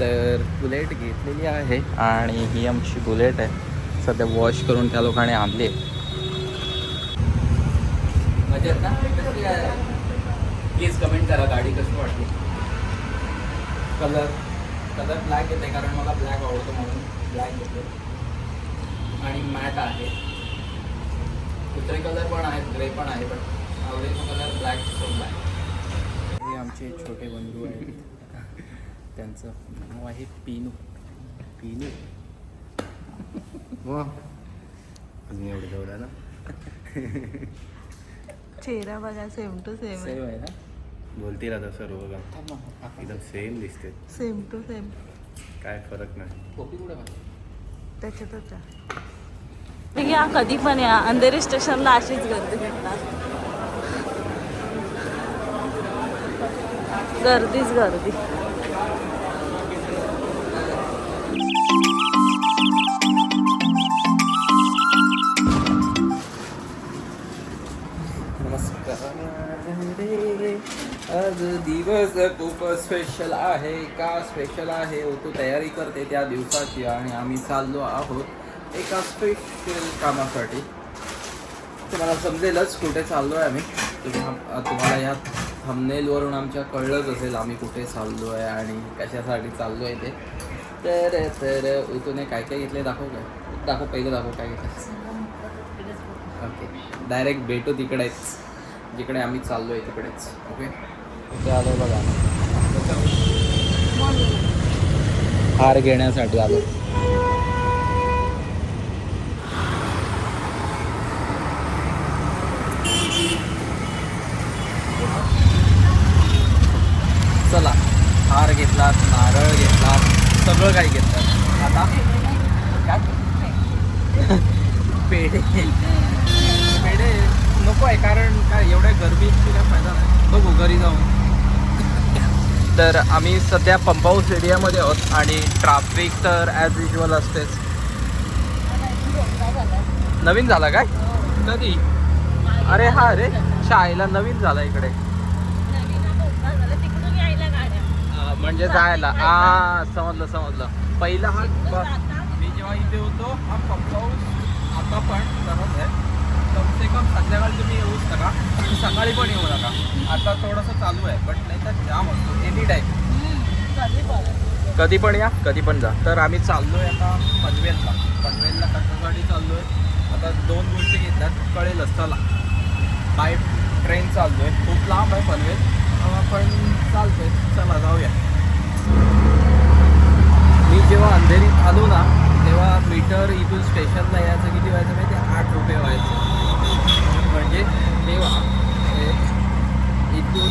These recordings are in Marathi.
तर बुलेट घेतलेली आहे आणि ही आमची बुलेट आहे. सध्या वॉश करून त्या लोकांनी आणली मजेत ना? प्लीज कमेंट करा गाडी कशी वाटली? कलर कलर ब्लॅक येते कारण मला ब्लॅक आवडतो म्हणून ब्लॅक येतो. आणि मॅट आहे. दुसरे कलर पण आहेत ग्रे पण आहे पण आवडीचा कलर ब्लॅक सोडला आहे हे आमचे छोटे बंधू आहेत. त्यांचं. नाव आहे पिनू. पिनू? वा अजून एवढं तेवढं ना चेहरा बघा सेम टू सेम सेव आहे ना? बोलतील आता सर्व ना. एकदम सेम दिसते. सेम टू सेम काय फरक नाही. कॉपी कुठे आहे? या कधी पण या. अंधेरी स्टेशनला अशीच गर्दी भेटणार. गर्दीच गर्दी. नमस्कार आज दिवस खूप स्पेशल आहे. का स्पेशल आहे? हो तू तयारी करते त्या दिवसाची आणि आम्ही चाललो आहोत एका स्पेशल कामासाठी. तुम्हाला समजेलच कुठे चाललो आहे आम्ही. तुम्हा तुम्हाला ह्या थंबनेलवरून आमच्या कळलंच असेल आम्ही कुठे चाललो आहे आणि कशासाठी चाललो आहे ते. तर तर उतूने काय काय घेतले दाखव काय. दाखव पहिलं दाखव काय घेतलं. ओके डायरेक्ट भेटू तिकडेच. जिकडे आम्ही चाललो आहे तिकडेच ओके इथे आलो बघा. हार घेण्यासाठी आलो. चला हार घेतलात नारळ घेतलात सगळं काही घेतलं. आता? काय पेढे. आहे कारण काय एवढ्या गरमीची काय फायदा नाही. बघू घरी जाऊन. तर आम्ही सध्या पंपाऊस एरियामध्ये आहोत आणि ट्राफिक तर ॲज युजल असतेच. नवीन झाला काय? कधी? अरे हा रे शाळेला नवीन झाला इकडे. म्हणजे जायला. हा समजलं समजलं. पहिला हा मी जेव्हा इथे होतो हा पंप हाऊस आता पण तसंच आहे. कम से कम संध्याकाळी तुम्ही येऊच नका. तुम्ही सकाळी पण येऊ नका. आता थोडंसं चालू आहे बट नाही तर जाम असतो. एनी टाईम कधी पण या कधी पण जा. तर आम्ही चाललो आहे आता पनवेलला. पनवेलला कशासाठी चाललो आहे आता दोन गोष्टी घेतल्यात कळेलच चला बाय ट्रेन चाललो आहे खूप लांब आहे पनवेल. पण चालतो आहे चला जाऊया. मी जेव्हा अंधेरीत आलो ना तेव्हा मीटर इथून स्टेशनला यायचं किती व्हायचं माहिती आहे? आठ रुपये व्हायचं म्हणजे तेव्हा हे इथून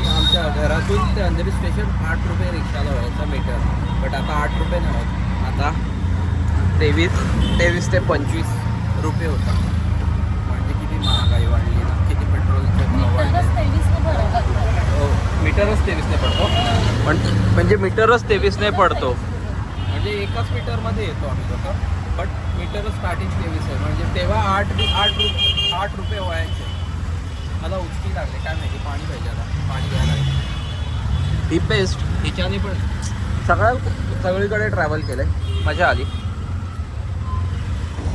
घरातून ते अंधेरी स्टेशन आठ रुपये रिक्षाला व्हायचं मीटर बट आता आठ रुपये नाही होत आता तेवीस तेवीस ते पंचवीस रुपये होता म्हणजे किती महागाई वाढली ना किती पेट्रोलचे हो मीटरच तेवीसने पडतो. पण म्हणजे मीटरच तेवीसने पडतो. म्हणजे एकाच मीटरमध्ये येतो आम्ही लोक. बट मीटरच स्टार्टिंग तेवीस आहे. म्हणजे तेव्हा आठ आठ रु आठ रुपये व्हायचे मला उचकी लागले. काय माहिती पाणी पाहिजे आता. पाणी घ्यायला लागेल. ही बेस्ट हिच्याने पण. सगळ्या सगळीकडे ट्रॅव्हल केलं आहे मजा आली.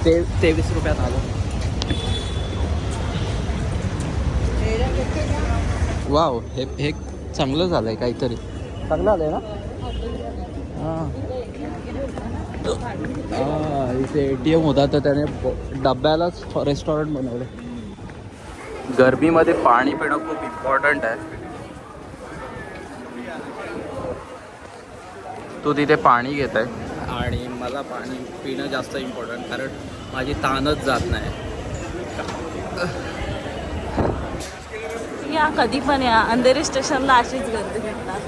ते तेवीस रुपयात आलो. वाव हे हे चांगलं झालंय काहीतरी. चांगलं आलंय ना? हां. इथे ए टी एम होता तर त्याने डब्यालाच रेस्टॉरंट बनवलं गरमीमध्ये पाणी पिणं खूप इम्पॉर्टंट आहे. तू तिथे पाणी घेत आहे. आणि मला पाणी पिणं जास्त इम्पॉर्टंट कारण माझी ताणच जात नाही. या कधी पण या. अंधेरी स्टेशनला अशीच गर्दी भेटणार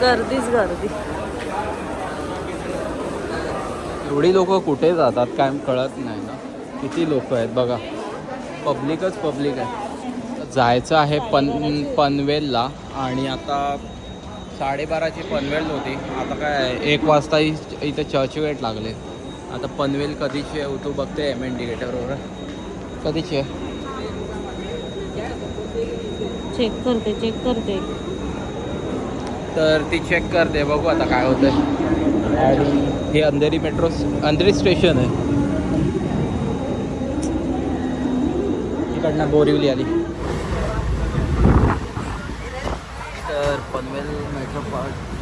गर्दीच गर्दी. एवढी लोक कुठे जातात काय कळत नाही ना. किती लोक आहेत बघा. पब्लिकच पब्लिक आहे. जायचं आहे पन पनवेलला. आणि आता साडेबाराची पनवेल होती. आता काय एक वाजता इथे चर्चगेट लागले. आता पनवेल कधीची आहे? तू बघते एम एन डिगेटरवर कधीची आहे? चेक करते चेक करते. तर ती चेक करते. बघू आता काय होतंय. आणि हे अंधेरी मेट्रो अंधेरी स्टेशन आहे. इकडनं बोरिवली आली तर पनवेल मेट्रो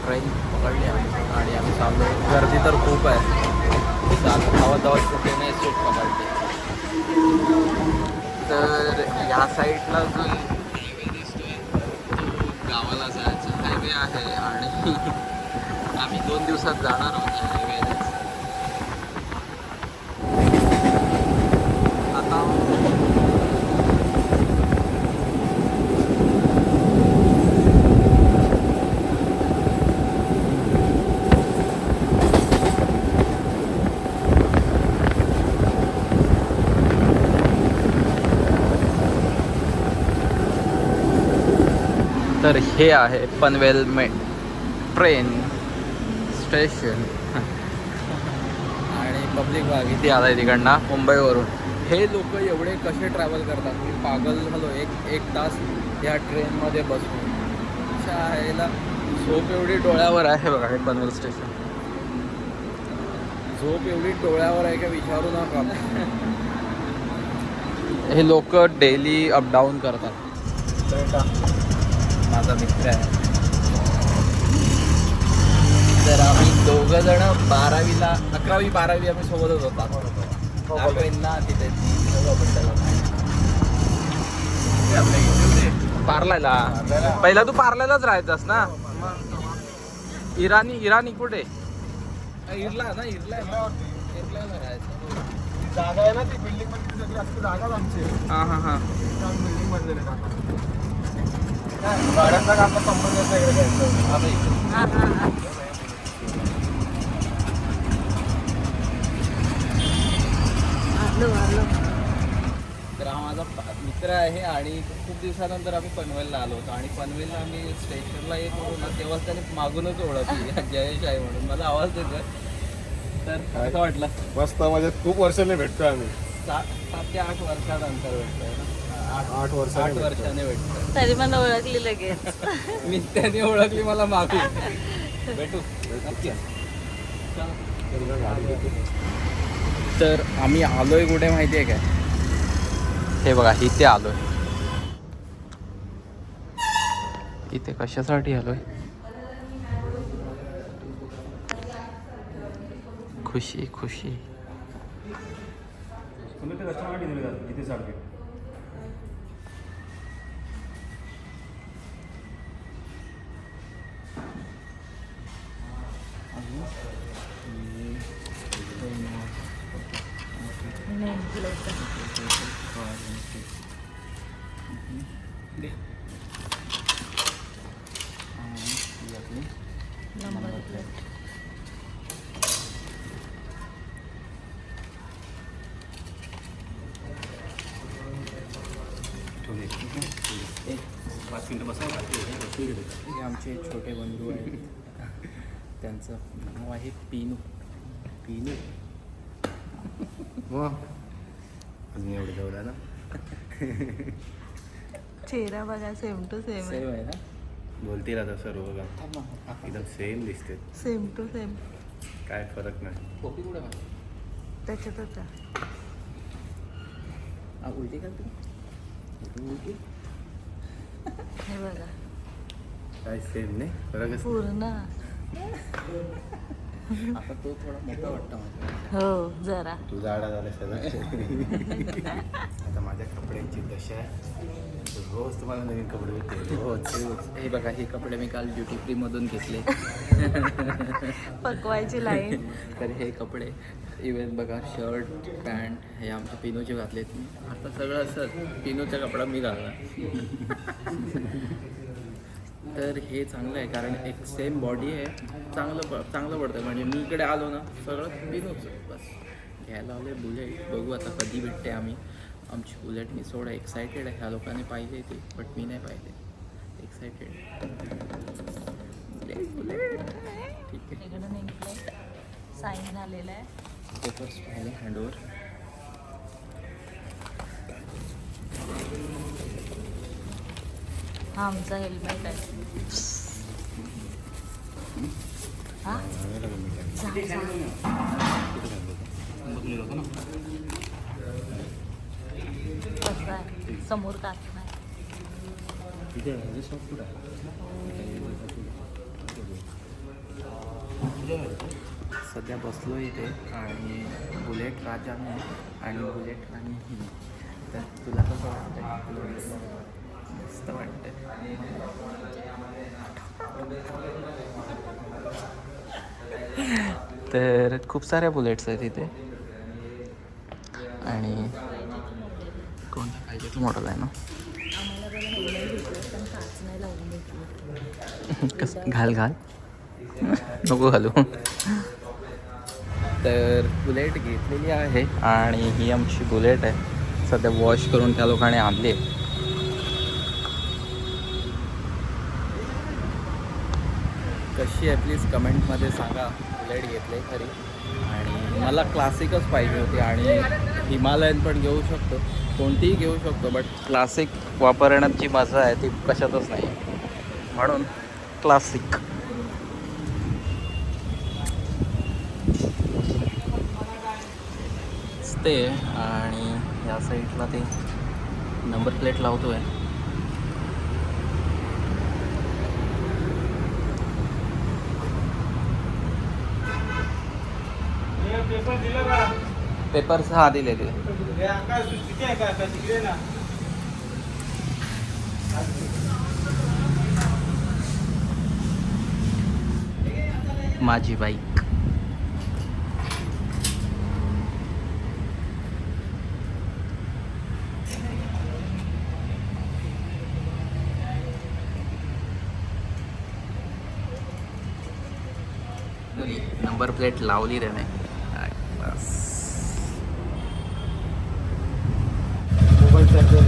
ट्रेन पकडली आम्ही आणि आम्ही चाललो. गर्दी तर खूप आहे. चालू धावत धावत कुठे सीट पकडली. तर ह्या साईडला जो हायवे दिसतोय तो गावाला जायचा हायवे आहे आणि आम्ही दोन दिवसात जाणार आहोत हायवे आता तर हे आहे पनवेल मे ट्रेन स्टेशन. आणि पब्लिक बाग इथे आलाय तिकडनं मुंबईवरून. हे लोक एवढे कसे ट्रॅव्हल करतात? मी पागल झालो एक एक तास या ट्रेनमध्ये बसून. शाळेला झोप एवढी डोळ्यावर आहे बघा हे पनवेल स्टेशन. झोप एवढी डोळ्यावर आहे का विचारू नका. हे लोक डेली अपडाऊन करतात. माझा मित्र आहे. तर आम्ही दोघं जण बारावीला अकरावी बारावी आम्ही सोबतच होता. ना तिथे पार्लायला? पहिला तू पार्लायलाच राहायचास ना? इराणी इराणी कुठे? इरला ना इरला जागा आहे ना ती बिल्डिंगमध्ये सगळी असते जागाच आमची. हां हां हां. बिल्डिंग काका गाड्यांचा संबंध घ्यायचा. हा हा हा तर हा माझा मित्र आहे आणि खूप दिवसानंतर आम्ही पनवेलला आलो होतो. आणि पनवेलला आम्ही स्टेशनला येत होतो ना तेव्हाच त्याने मागूनच ओळखली जयेश आहे म्हणून. मला आवाज देतोय. तर कसं वाटलं? मस्त म्हणजे खूप वर्षांनी भेटतोय आम्ही. सात सात ते आठ वर्षानंतर भेटतोय ना. आठ आठ वर्षांनी आठ. वर्षाने भेटतोय तरी मला ओळखली लगेच. मी त्याने ओळखली मला मागून भेटू. नक्की तर आम्ही आलोय कुठे माहिती आहे काय? हे बघा इथे आलोय. इथे कशासाठी आलोय? खुशी खुशी. नंबर प्लेट हे आमचे छोटे बंधू आहेत. त्यांचं नाव आहे पिनू. पिनू. वा. अजून एवढं जवळ ना. चेहरा बघा सेम टू सेम सेव आहे ना? बोलतील आता सर्व ना. एकदम सेम दिसते. सेम टू सेम काय फरक नाही. टोपी कुठे आहे? त्याच्यातच आहे. उलटी करते तू? उलटी? हे बघा. काय सेम नाही? फरकच पूर्ण. आता तो थोडा मोठा वाटतो माझ्या हो जरा. तू जाडा झाला सगळं आता माझ्या कपड्यांची दशा आहे. रोज तुम्हाला नवीन कपडे भेटतील. रोज. हे बघा हे कपडे मी काल ड्युटी फ्री मधून घेतले. पकवायची लाईन. तर हे कपडे इवन बघा शर्ट पॅन्ट हे आमच्या पिनूचे घातलेत. मी आता सगळं असं पिनूचा कपडा मी घालला तर हे चांगलं आहे कारण एक सेम बॉडी आहे. चांगलं प चांगलं पडतं म्हणजे मी इकडे आलो ना सगळं पिनूच बस. घ्यायला आले बुलेट बघू आता कधी भेटते आम्ही. आमची बुलेट मी सोडा. एक्सायटेड आहे. ह्या लोकांनी पाहिजे ती बट मी नाही पाहिले एक्सायटेड बुलेट ठीक आहे. साईन झालेलं आहे. पेपर्स पाहिले हँडओव्हर हा आमचा हेल्मेट आहे. कसं आहे? समोर नाही? सध्या बसलो इथे आणि बुलेट राजा मी आणि बुलेट आणि ही तर तुला कसं वाटतंय? मस्त वाटतंय. तर खूप साऱ्या बुलेट्स आहेत इथे. आणि कोणता पाहिजे? तो मॉडल आहे ना? कस कसं घाल घाल. नको घालू. तर बुलेट घेतलेली आहे आणि ही आमची बुलेट आहे. सध्या वॉश करून त्या लोकांनी आणली आहे. कशी आहे प्लीज कमेंटमध्ये सांगा बुलेट घेतले खरी. आणि मला क्लासिकच पाहिजे होती आणि हिमालयन पण घेऊ शकतो कोणतीही घेऊ शकतो बट क्लासिक वापरण्यात जी मजा आहे ती कशातच नाही. म्हणून क्लासिक ते आणि या साईडला ते नंबर प्लेट लावतो आहे पेपर हा दिले ना? माझी बाईक. नंबर प्लेट लावली रे नाही बस मोबाईल चार्जर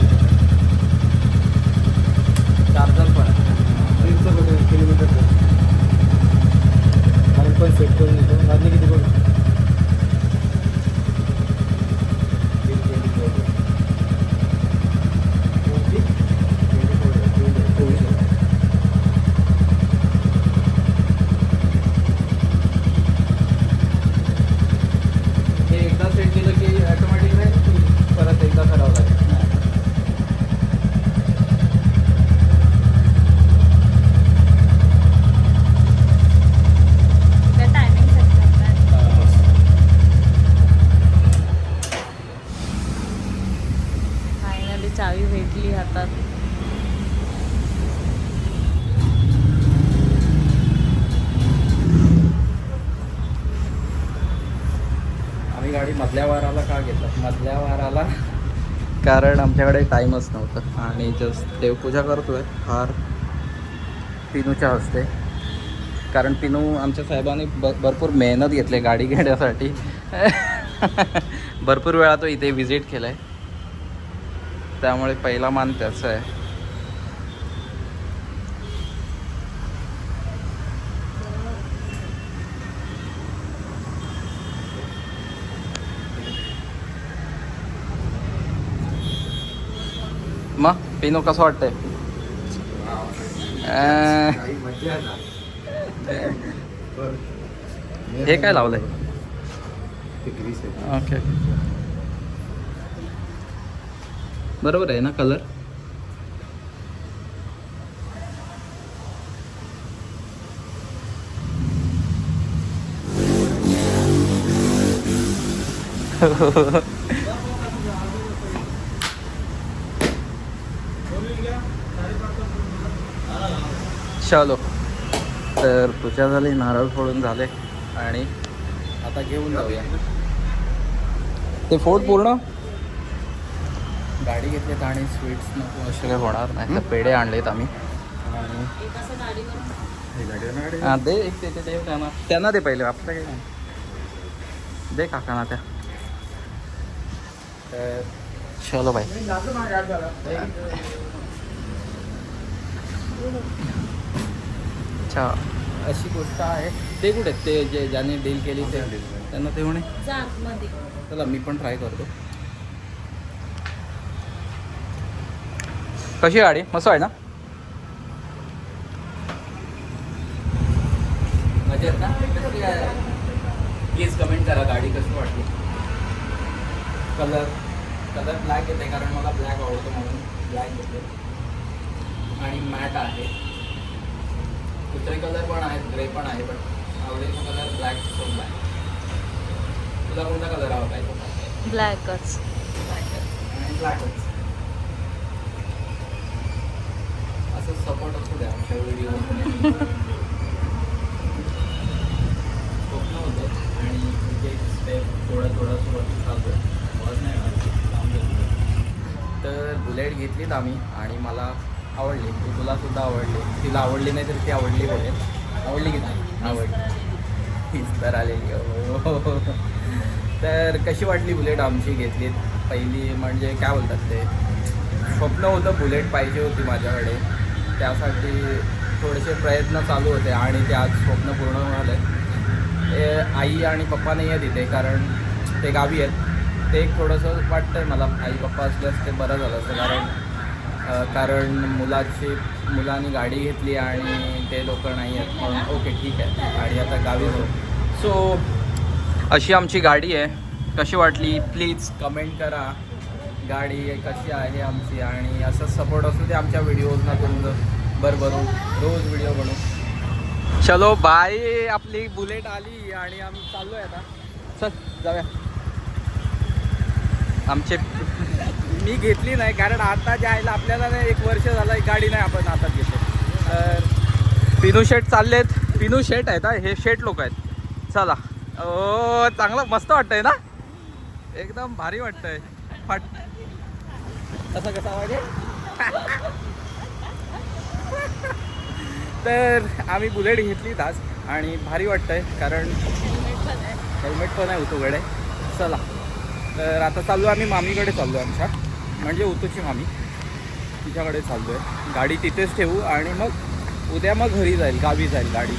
चार्जर पण आहे. दीडशे किलो- किलोमीटर कारण पण सेट करून देतो वाजले किती बघ हे एकदा सेट केलं की ऑटोमॅटिक नाही की परत एकदा करावं लागेल त्या टायमिंग सेट करतात चावी भेटली हातात. आम्ही गाडी मधल्या वाराला का घेतलं? मधल्या वाराला. कारण आमच्याकडे टाईमच नव्हतं. आणि जस्ट देवपूजा करतोय. फार पिनूच्या हस्ते. कारण पिनू आमच्या साहेबांनी ब भरपूर मेहनत घेतली गाडी घेण्यासाठी. भरपूर वेळा तो इथे विजिट केला आहे त्यामुळे पहिला मान त्याचा आहे. मग पिनू कसं वाटतंय? हे काय लावलंय? ओके. बरोबर आहे ना कलर चलो. तर पूजा झाली नारळ फोडून झाले. आणि आता घेऊन जाऊया. ते फोड पूर्ण? गाडी घेतलीत आणि स्वीट्स नको असे काही होणार नाही. तर पेढे आणलेत आम्ही. आणि हा दे एक ते ते दे त्यांना त्यांना दे पहिले आपलं काही नाही. दे काकांना त्या. चलो बाई अच्छा अशी गोष्ट आहे. ते कुठे आहेत? ते जे ज्याने डील केली ते. त्यांना ते म्हणे. चला मी पण ट्राय करतो. कशी आहे गाडी? मस्त आहे ना? मजेत ना? कशी आहे? प्लीज कमेंट करा गाडी कशी वाटली? कलर कलर ब्लॅक येते कारण मला ब्लॅक आवडतो म्हणून ब्लॅक येते. आणि मॅट आहे. दुसरे कलर पण आहेत ग्रे पण आहे पण आवडीचा कलर ब्लॅक सो ब्लॅक तुला कोणता कलर पाहिजे ब्लॅकच आणि ब्लॅकच असं सपोर्ट असू द्या आमच्या व्हिडिओ स्वप्न होतं आणि एक स्टेप थोडं थोडं सुरुवात आवाज नाही तर बुलेट घेतलीत आम्ही आणि मला आवडली. ती तुला सुद्धा आवडली. तिला आवडली नाही तर ती आवडली बुलेट आवडली की नाही? आवडली. हीच तर आलेली हो, हो, हो. तर कशी वाटली बुलेट आमची घेतलीत? पहिली म्हणजे काय बोलतात ते? स्वप्न होतं बुलेट पाहिजे होती माझ्याकडे. त्यासाठी थोडेसे प्रयत्न चालू होते आणि ते आज स्वप्न पूर्ण झालं ते आई आणि पप्पा नाही आहेत इथे कारण ते गावी आहेत. ते एक थोडंसं वाटतं आहे मला आई पप्पा असल्यास ते बरं झालं असतं कारण कारण मुलाची मुलांनी गाडी घेतली आणि ते लोक नाही आहेत म्हणून ओके ठीक आहे. आणि आता गावी जाऊ. सो अशी आमची गाडी आहे. कशी वाटली? प्लीज कमेंट करा. गाडी कशी आहे आमची आणि असं सपोर्ट असू दे आमच्या व्हिडिओजना तुमचं बरं रोज व्हिडिओ बनवू. चलो बाय आपली बुलेट आली आणि आम्ही चाललो आहे आता. चल जाऊया. आमचे मी घेतली नाही कारण आता जे आपल्याला नाही एक वर्ष झालं गाडी नाही आपण आता घेतो तर पिनू शेट चाललेत. पिनू शेट आहेत हे शेट लोक आहेत. चला. ओ चांगलं मस्त वाटतंय ना? एकदम भारी वाटतंय. फाट कसं कसा पाहिजे तर आम्ही बुलेट घेतली आज आणि भारी वाटतंय कारण हेल्मेट पण आहे उतूकडे चला. तर आता चाललो आम्ही मामीकडे चाललो आमच्या. म्हणजे उतूची मामी. तिच्याकडे चाललो आहे गाडी तिथेच ठेवू आणि मग उद्या मग घरी जाईल गावी जाईल गाडी.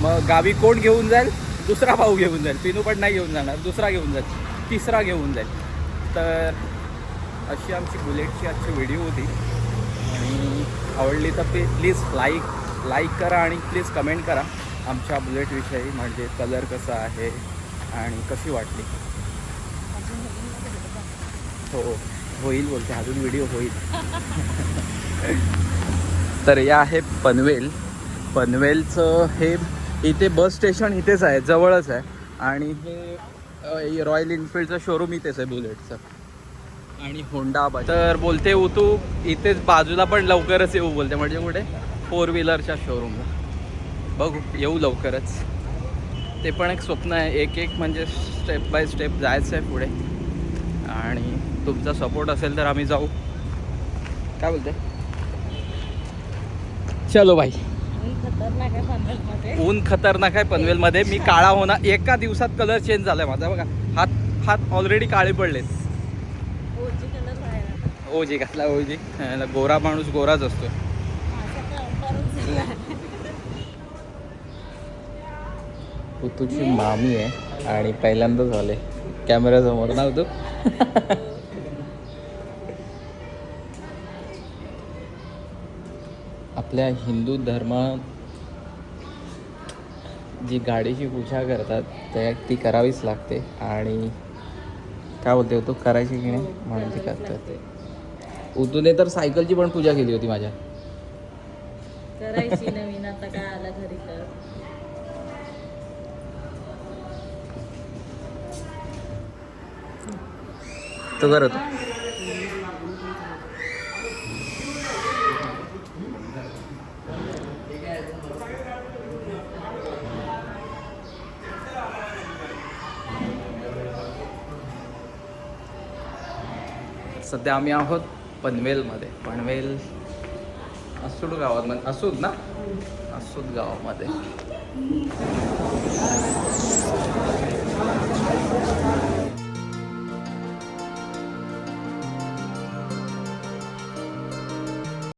मग गावी कोण घेऊन जाईल? दुसरा भाऊ घेऊन जाईल. पिनू पण नाही घेऊन जाणार. दुसरा घेऊन जाईल. तिसरा घेऊन जाईल. तर अशी आमची बुलेटची आजची व्हिडिओ होती. आणि आवडली तर प्ली प्लीज लाईक लाईक करा आणि प्लीज कमेंट करा. आमच्या बुलेटविषयी म्हणजे कलर कसा आहे आणि कशी वाटली. हो होईल बोलते. अजून व्हिडिओ होईल. तर या आहे पनवेल. पनवेलचं हे इथे बस स्टेशन इथेच आहे जवळच आहे. आणि हे रॉयल एनफिल्डचं शोरूम इथेच आहे बुलेटचं आणि होंडा तर बोलते उतू इथेच बाजूला पण लवकरच येऊ बोलते. म्हणजे कुठे? फोर व्हीलरच्या शोरूमला बघू येऊ लवकरच. ते पण एक स्वप्न आहे. एक एक म्हणजे स्टेप बाय स्टेप जायचं आहे पुढे. आणि तुमचा सपोर्ट असेल तर आम्ही जाऊ. काय बोलते? चलो भाई ऊन खतरनाक आहे पनवेलमध्ये. मी काळा होणार. एका दिवसात कलर चेंज झालाय माझा. बघा हात हात ऑलरेडी काळे पडलेत. ओजी घातला ओजी? गोरा माणूस गोराच असतो माझा तुझी मामी आहे आणि पहिल्यांदा झाले कॅमेऱ्यासमोर ना तू? आपल्या हिंदू धर्मात जी गाडीची पूजा करतात त्या ती करावीच लागते. आणि काय बोलते तू करायची की नाही? म्हणून ती करतात. उतूने तर सायकलची पण पूजा केली होती माझ्या. करायची नवीन आता काय आला घरी तर. तो करत. सध्या आम्ही आहोत पनवेलमध्ये. पनवेल असूड गावात असूद ना? असूद गावामध्ये.